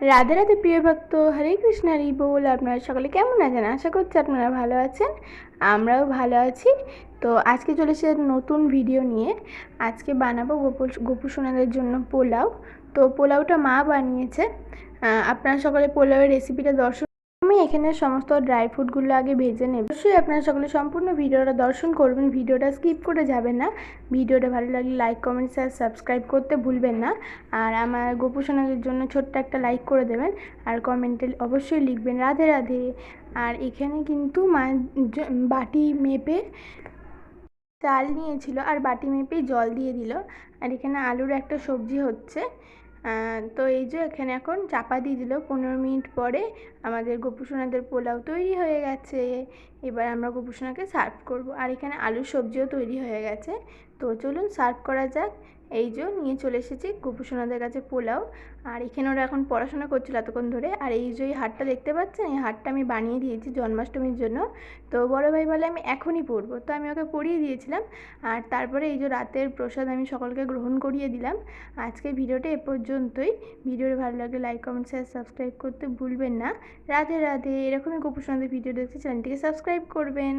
রাধে রাধে প্রিয় ভক্ত, হরে কৃষ্ণ, হরি বল। আপনারা সকলে কেমন আছেন? আশা করছি আপনারা ভালো আছেন, আমরাও ভালো আছি। তো আজকে চলে এসে নতুন ভিডিও নিয়ে। আজকে বানাবো গোপুল গোপু সোনাদের জন্য পোলাও। তো পোলাওটা মা বানিয়েছে। আপনারা সকলে পোলাওয়ের রেসিপিটা দর্শন আমি এখানে সমস্ত ড্রাই ফ্রুটগুলো আগে ভেজে নেব। অবশ্যই আপনারা সকলে সম্পূর্ণ ভিডিওটা দর্শন করবেন, ভিডিওটা স্কিপ করে যাবেন না। ভিডিওটা ভালো লাগলে লাইক কমেন্ট শেয়ার সাবস্ক্রাইব করতে ভুলবেন না। আর আমার গোপুসোনাদের জন্য ছোট্ট একটা লাইক করে দেবেন। আর কমেন্টে অবশ্যই লিখবেন, রাধে রাধে। আর এখানে কিন্তু মা বাটি মেপে চাল নিয়েছিল, আর বাটি মেপেই জল দিয়ে দিল। আর এখানে আলুর একটা সবজি হচ্ছে। তো এই যে এখানে এখন চাপা দিয়ে দিল। পনেরো মিনিট পরে আমাদের গোপুসোনাদের পোলাও তৈরি হয়ে গেছে। এবার আমরা গোপুসোনাকে সার্ভ করব। আর এখানে আলুর সবজিও তৈরি হয়ে গেছে। তো চলুন সার্ভ করা যাক। এই যে নিয়ে চলে এসেছি গোপুসোনাদের কাছে পোলাও। আর এখানে ওরা এখন পড়াশোনা করছিল এতক্ষণ ধরে। আর এই যে হারটা দেখতে পাচ্ছেন? এই হারটা আমি বানিয়ে দিয়েছি জন্মাষ্টমীর জন্য। তো বড় ভাই বলে, আমি এখনই পরবো তো আমি ওকে পরিয়ে দিয়েছিলাম। আর তারপরে এই যে রাতের প্রসাদ আমি সকলকে গ্রহণ করিয়ে দিলাম। আজকের ভিডিওটা এ পর্যন্তই। ভিডিওটা ভালো লাগলে লাইক কমেন্ট শেয়ার সাবস্ক্রাইব করতে ভুলবেন না। রাধে রাধে। এরকমই গোপুসোনাদের ভিডিও দেখতে চ্যানেলটিকে সাবস্ক্রাইব করবেন।